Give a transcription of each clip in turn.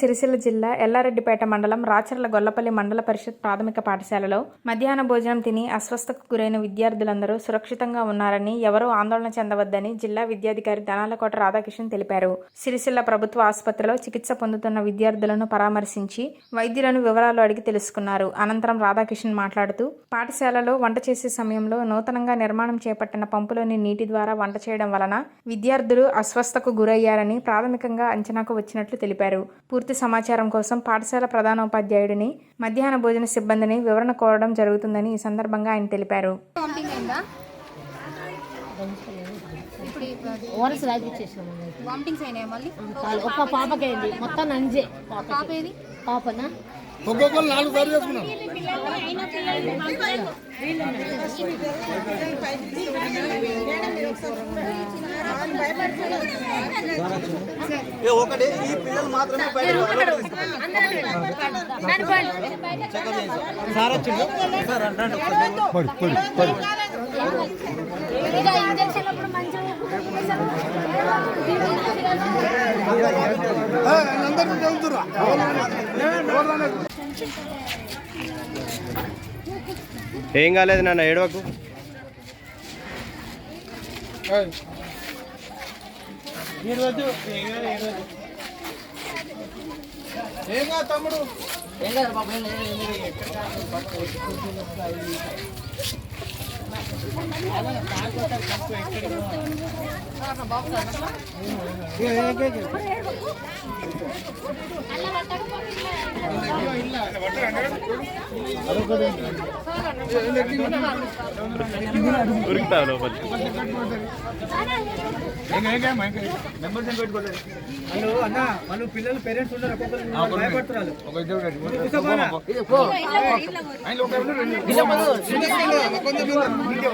సిరిసిల్ల జిల్లా ఎల్లారెడ్డిపేట మండలం రాచర్ల గొల్లపల్లి మండల పరిషత్ ప్రాథమిక పాఠశాలలో మధ్యాహ్న భోజనం తిని అస్వస్థకు గురైన విద్యార్థులందరూ సురక్షితంగా ఉన్నారని ఎవరూ ఆందోళన చెందవద్దని జిల్లా విద్యాధికారి దనాలకోట రాధాకృష్ణన్ తెలిపారు. సిరిసిల్ల ప్రభుత్వ ఆసుపత్రిలో చికిత్స పొందుతున్న విద్యార్థులను పరామర్శించి వైద్యులను వివరాలు అడిగి తెలుసుకున్నారు. అనంతరం రాధాకృష్ణన్ మాట్లాడుతూ పాఠశాలలో వంట చేసే సమయంలో నూతనంగా నిర్మాణం చేపట్టిన పంపులోని నీటి ద్వారా వంట చేయడం వలన విద్యార్థులు అస్వస్థకు గురయ్యారని ప్రాథమికంగా అంచనాకు వచ్చినట్లు తెలిపారు. పూర్తి సమాచారం కోసం పాఠశాల ప్రధానోపాధ్యాయుడిని మధ్యాహ్న భోజన సిబ్బందిని వివరణ కోరడం జరుగుతుందని ఈ సందర్భంగా ఆయన తెలిపారు. మొత్తం పాపనా? ఒక్కొక్కరు నాలుగు సార్లు చేసుకున్నాం ఒకటి ఈ పిల్లలు మాత్రమే బయట సార్ వచ్చిండు. సార్ రండి అందరినీ చదువుతురా ఏం కాలేదు నాన్న ఏడవకు. ఈరోజు ఏం కాదు తమ్ముడు. ఉరుకుతావు లోపలికి వాళ్ళు అన్న వాళ్ళు పిల్లలు పేరెంట్స్ ఉన్నారు ఒక్కొక్కరు భయపడుతున్నారు అన్న డోర్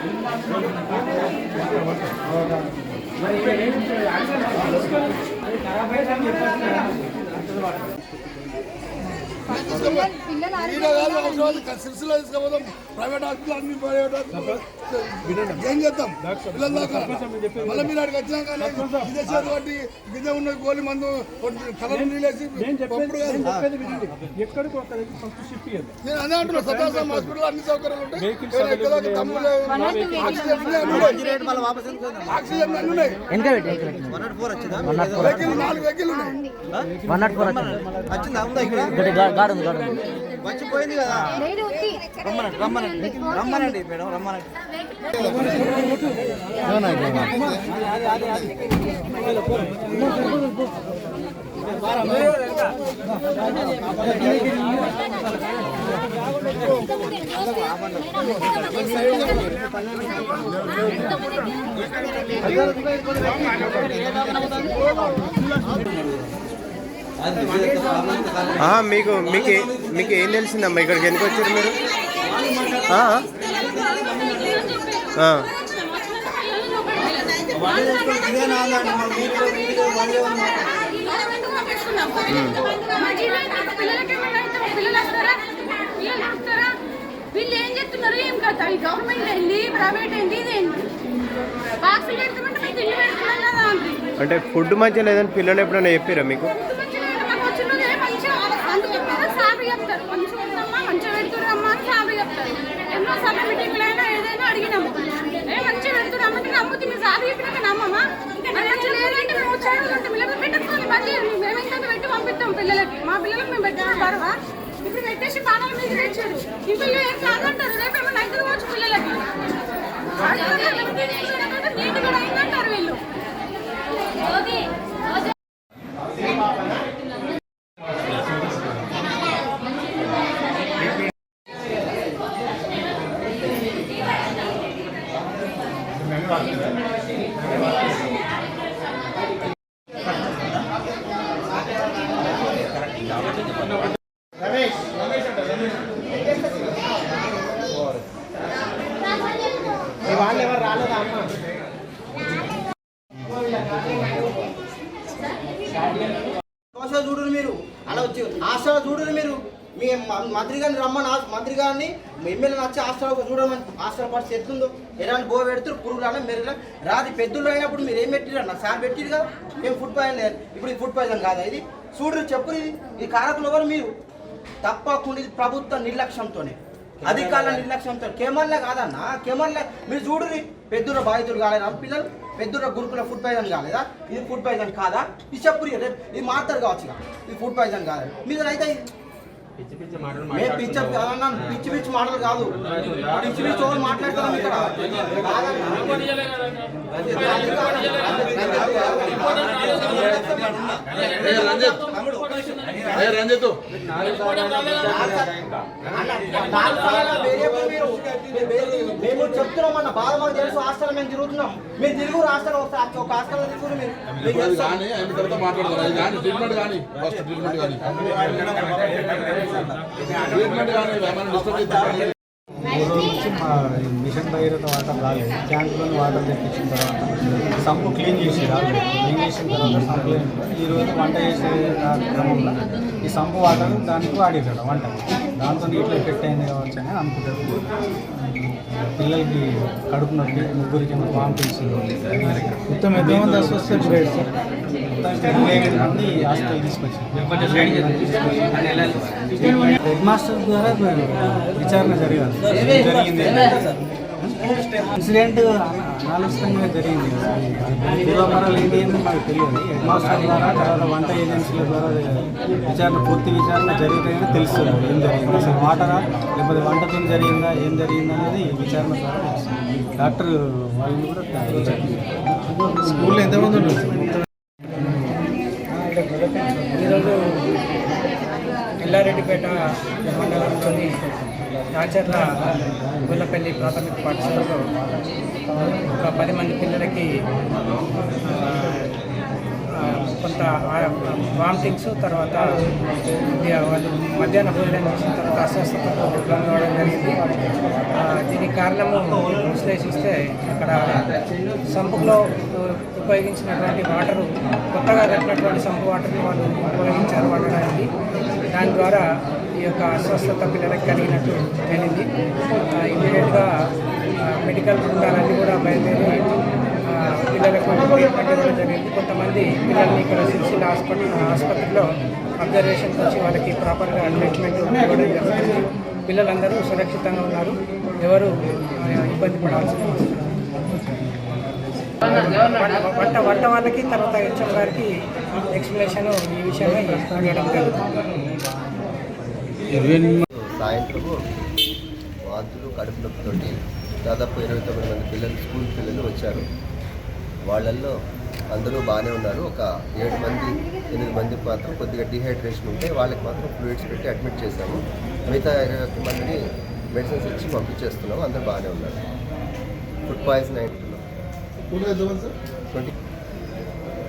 కామ్మా తీసుకుపోదాం ప్రైవేట్ హాస్పిటల్ అన్ని ప్రైవేట్ హాస్పిటల్ ఏం చేద్దాం పిల్లల దాకా మళ్ళీ మీరు అక్కడికి వచ్చినాక ఇదే చేతి పట్టి ఇదే ఉన్న గోలి మందు కలర్ నీళ్ళేసి ఎక్కడికి నేను అదే అంటున్నా సదాసం హాస్పిటల్ అన్ని సౌకర్యాలు ఉంటాయి ఆక్సిజన్ అన్ని ఉన్నాయి. వెహికల్ నాలుగు వెహికల్ ఉన్నాయి వచ్చిందా ఉందా ఇక్కడ వచ్చిపోయింది కదా లేదు ఉంది. రమ్మనండి రమ్మనండి రమ్మనండి మేడం రమ్మనండి ఆహా, మీకు మీకు మీకు ఏం తెలిసిందమ్మా ఇక్కడికి ఎందుకు వచ్చారు మీరు ఆ? ఆ. ఇదేనా అన్నాడు మళ్ళీ మీరు మీరు మళ్ళీ ఏమన్నా వీళ్ళు ఏం చెప్తున్నారు ఏం కదా ఈ గవర్నమెంట్ ఏంది ప్రైవేట్ ఏంది ఇదేంటి బాక్స్ పెడతామంటే మీకు ఇల్లు పెడుతున్నాం కదా అండి అంటే ఫుడ్ మంచిగా లేదని పిల్లలు ఎప్పుడైనా చెప్పారా మాకు సార్లు మీటింగ్లు అయినా ఏదైనా అడిగినాము. ఏ మంచిగా పెడుతున్నామంటే నమ్ముతుంది చెప్పినాక నమ్మమా? అది మంచిగా లేదంటే మేము వచ్చాడు అంటే పిల్లలు పెట్టుకోవాలి మళ్ళీ మేము ఇంకా పెట్టి పంపిస్తాం పిల్లలకి. మా పిల్లలకు మేము పెట్టాము బరవా ఇప్పుడు పెట్టేసి పానాల మీద తెచ్చారు. ఈ పిల్లలు ఏం కాదంటారు? రేపు ఏమన్నా అయితే పోవచ్చు పిల్లలకి. నీటి కూడా అయిందంటారు వీళ్ళు. దోశ చూడరు మీరు. అలా వచ్చి హాస్టల్ చూడరు మీరు. మీ మంత్రి గారిని రమ్మని మంత్రి గారిని ఎమ్మెల్యే వచ్చి హాస్టల్ చూడమని హాస్టల్ పరిస్థితి ఎత్తుందో ఎలాంటి బో పెడుతురు పురుగులు అన్న మెరుగు రాది పెద్దలు అయినప్పుడు మీరు ఏం పెట్టిరు అన్న? సార్ పెట్టిరు కదా. మేము ఫుడ్ పాయిజన్ లేదు. ఇప్పుడు ఇది ఫుడ్ పాయిజన్ కాదా ఇది? చూడరు చెప్పు ఇది. ఈ కారకులు ఎవరు మీరు? తప్పకుండా ఇది ప్రభుత్వ నిర్లక్ష్యంతోనే. అధికారుల నిర్లక్ష్యంతో. కేమన్లే కాదన్న కేమన్లే మీరు చూడురి పెద్దూర బాధితులు కాలేదా? పిల్లలు పెద్దూర గురుకుల ఫుడ్ పాయిజన్ కాలేదా? ఇది ఫుడ్ పాయిజన్ కాదా? ఇది చెప్పురి రేపు ఇది మాట్లాడు కావచ్చు. ఇది ఫుడ్ పాయిజన్ కాదు. మీద అయితే పిచ్చ పిచ్చి పిచ్చి మాటలు కాదు. పిచ్చి పిచ్చి ఎవరు మాట్లాడతాం ఇక్కడ. మేము చెప్తున్నాం అన్న బాధ మాకు తెలుసు హాస్టల్ మేము తిరుగుతున్నాం. మీరు తిరుగు హాస్టల్ ఒకసారి ఒక హాస్టల్ తిరుగురు మీరు? కానీ ఆయన తర్వాత మాట్లాడదాం అది కానీ ట్రీట్మెంట్ కానీ ఫస్ట్ ట్రీట్మెంట్ కానీ. ట్రీట్మెంట్ కానీ ఏమైనా డిస్టర్బ్ వచ్చి మా మిషన్ భగీరథ వాటర్ రాలేదు. ట్యాంక్లోని వాటర్ తెప్పించిన తర్వాత సంపు క్లీన్ చేసి రాలేదు. క్లీన్ చేసిన తర్వాత సంపు ఈరోజు వంట చేసే క్రమంలో ఈ సంపు వాటర్ దానికి వాడేసాడు వంట. దాంతో నీటిలో ఎఫెక్ట్ అయింది కావచ్చు అని అనుకుంటారు. పిల్లలకి కడుపు నొప్పి ముగ్గురికి వామిటింగ్స్ మొత్తం అస్వస్థ సార్. ఎనిమిది మంది హాస్పిటల్ తీసుకొచ్చారు. హెడ్ మాస్టర్ ద్వారా విచారణ జరగాలి జరిగింది. ఇన్సిడెంట్ అనాలోచితంగా జరిగింది. పూర్వపరాలు ఏంటి అని మాకు తెలియదు. హెడ్ మాస్టర్ ద్వారా తర్వాత వంట ఏజెన్సీల ద్వారా విచారణ పూర్తి విచారణ జరిగితేనే తెలుస్తుంది ఏం జరిగింది. అసలు వాటరా? లేకపోతే వంటతో జరిగిందా? ఏం జరిగిందా అనేది విచారణ ద్వారా డాక్టర్ వాళ్ళని కూడా స్కూల్లో ఎంతమంది ఉన్నారు ఈరోజు ఎల్లారెడ్డిపేట మండలంలోని రాచర్ల గుల్లపల్లి ప్రాథమిక పాఠశాలలో ఒక పది మంది పిల్లలకి కొంత వామిటింగ్స్ తర్వాత వాళ్ళు మధ్యాహ్నం భోజనం చేసిన తర్వాత అస్వస్థతతో కావడం జరిగింది. దీనికి కారణము విశ్లేషిస్తే అక్కడ సంపులో ఉపయోగించినటువంటి వాటరు కొత్తగా కట్టినటువంటి సంపు వాటర్ని వాళ్ళు ఉపయోగించారు వాడడానికి. దాని ద్వారా ఈ యొక్క అస్వస్థత పిల్లలకు కలిగినట్టు తేలింది. ఇమీడియట్గా మెడికల్ బృందాలన్నీ కూడా బయలుదేరి పిల్లలకు జరిగింది. కొంతమంది పిల్లల్ని ఇక్కడ సిరిసిల్ల హాస్పిటల్ ఆసుపత్రిలో అబ్జర్వేషన్కి వచ్చి వాళ్ళకి ప్రాపర్గా ట్రీట్మెంట్ ఇవ్వడం జరుగుతుంది. పిల్లలందరూ సురక్షితంగా ఉన్నారు. ఎవరు ఇబ్బంది పడాల్సిన అవసరం. వంట వంట వాళ్ళకి తర్వాత హెచ్ఎం గారికి ఎక్స్ప్లెనేషన్ ఈ విషయమై అడగడం జరుగుతుంది సాయంత్రం వాంతులు కడుపు నొప్పితోటి దాదాపు ఇరవై తొమ్మిది మంది పిల్లలు స్కూల్ పిల్లలు వచ్చారు. వాళ్ళల్లో అందరూ బాగానే ఉన్నారు. ఒక ఏడు మంది ఎనిమిది మందికి మాత్రం కొద్దిగా డిహైడ్రేషన్ ఉంటే వాళ్ళకి మాత్రం ఫ్లూయిడ్స్ పెట్టి అడ్మిట్ చేశాము. మిగతా ఇరవై ఒక్క మందిని మెడిసిన్స్ ఇచ్చి పంపించేస్తున్నాము. అందరూ బాగానే ఉన్నారు. Food poison అయింటున్నాం twenty